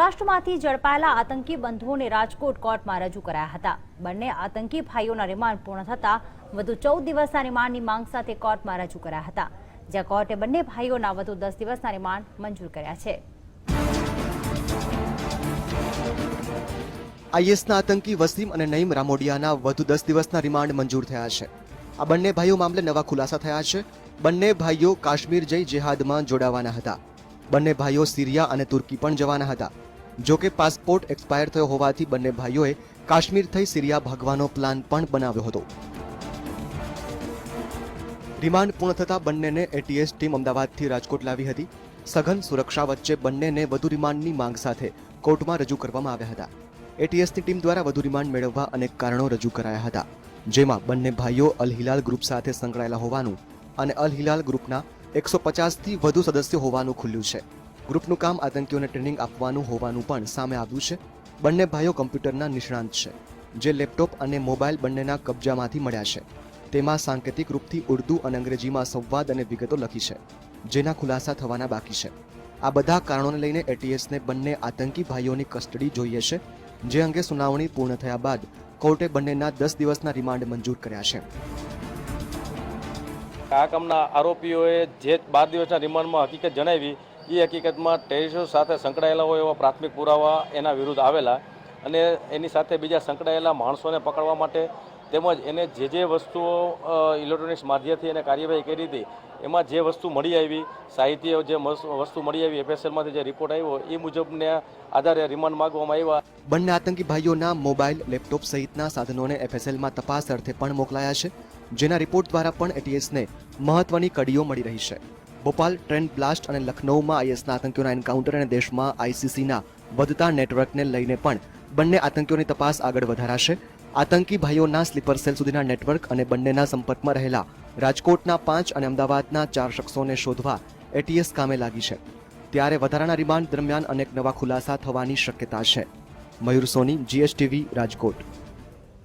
સૌરાષ્ટ્રમાંથી ઝડપાયેલા આતંકી બંધુઓને રાજકોટ કોર્ટમાં રજૂ કરાયા હતા. બંને આતંકી ભાઈઓના રિમાન્ડ પૂર્ણ થતા વધુ ચૌદ દિવસના રિમાન્ડની માંગ સાથે કોર્ટમાં રજૂ કરાયા હતા. જ્યાં કોર્ટે બંને ભાઈઓના વધુ દસ દિવસના રિમાન્ડ મંજૂર કર્યા છે. આઈએસના આતંકી વસીમ અને નઈમ રામોડિયાના વધુ દસ દિવસના રિમાન્ડ મંજૂર થયા છે. આ બંને ભાઈઓ મામલે નવા ખુલાસા થયા છે. બંને ભાઈઓ કાશ્મીર જઈ જેહાદમાં જોડાવાના હતા. બંને ભાઈઓ સિરિયા અને તુર્કી પણ જવાના હતા. જો કે પાસપોર્ટ એક્સપાયર થયો હોવાથી બંને ભાઈઓએ કાશ્મીર થઈ સિરિયા ભાગવાનો પ્લાન પણ બનાવ્યો હતો. રિમાન્ડ પૂર્ણ થતા બંનેને એટીએસ ટીમ અમદાવાદથી રાજકોટ લાવી હતી. સઘન સુરક્ષા વચ્ચે બંનેને વધુ રિમાન્ડની માંગ સાથે કોર્ટમાં રજૂ કરવામાં આવ્યા હતા. એટીએસની ટીમ દ્વારા વધુ રિમાન્ડ મેળવવા અનેક કારણો રજૂ કરાયા હતા. જેમાં બંને ભાઈઓ અલ હિલાલ ગ્રુપ સાથે સંકળાયેલા હોવાનું અને અલ હિલાલ ગ્રુપના એકસો પચાસથી વધુ સદસ્યો હોવાનું ખુલ્યું છે. ગ્રુપનું કામ આતંકીઓને ટ્રેનિંગ આપવાનું હોવાનું પણ સામે આવ્યું છે. બંને ભાઈઓ કમ્પ્યુટરના નિષ્ણાંત છે, જે લેપટોપ અને મોબાઈલ બંનેના કબજામાંથી મળ્યા છે. તેમાં સાંકેતિક રૂપથી ઉર્દુ અને અંગ્રેજીમાં સંવાદ અને વિગતો લખી છે, જેના ખુલાસા થવાના બાકી છે. આ બધા કારણોને લઈને એટીએસને બંને આતંકી ભાઈઓની કસ્ટડી જોઈએ છે, જે અંગે સુનાવણી પૂર્ણ થયા બાદ કોર્ટે બંનેના દસ દિવસના રિમાન્ડ મંજૂર કર્યા છે. આ કામના આરોપીઓએ જે બાર દિવસના રિમાન્ડમાં હકીકત જણાવી એ હકીકતમાં ટેરિસો સાથે સંકળાયેલા હોય એવા પ્રાથમિક પુરાવા એના વિરુદ્ધ આવેલા અને એની સાથે બીજા સંકળાયેલા માણસોને પકડવા માટે તેમજ એને જે જે વસ્તુઓ ઇલેક્ટ્રોનિક્સ માધ્યમથી એને કાર્યવાહી કરી હતી, એમાં જે વસ્તુ મળી આવી, સાહિત્ય જે વસ્તુ મળી આવી, એફએસએલમાંથી જે રિપોર્ટ આવ્યો એ મુજબને આધારે રિમાન્ડ માગવામાં આવ્યા. બંને આતંકી ભાઈઓના મોબાઈલ, લેપટોપ સહિતના સાધનોને એફએસએલમાં તપાસ અર્થે પણ મોકલાયા છે, જેના રિપોર્ટ દ્વારા પણ એટીએસને મહત્વની કડીઓ મળી રહી છે. ભોપાલ, ટ્રેન બ્લાસ્ટ અને લખનૌમાં આઈએસના આતંકીઓના એન્કાઉન્ટર અને દેશમાં આઈસીસીના વધતા નેટવર્કને લઈને પણ બંને આતંકીઓની તપાસ આગળ વધારાશે. આતંકી ભાઈઓના સ્લીપર સેલ સુધીના નેટવર્ક અને બંનેના સંપર્કમાં રહેલા રાજકોટના પાંચ અને અમદાવાદના ચાર શખ્સોને શોધવા એટીએસ કામે લાગી છે. ત્યારે વધારાના રિમાન્ડ દરમિયાન અનેક નવા ખુલાસા થવાની શક્યતા છે. મયુર સોની, જીએસટીવી, રાજકોટ.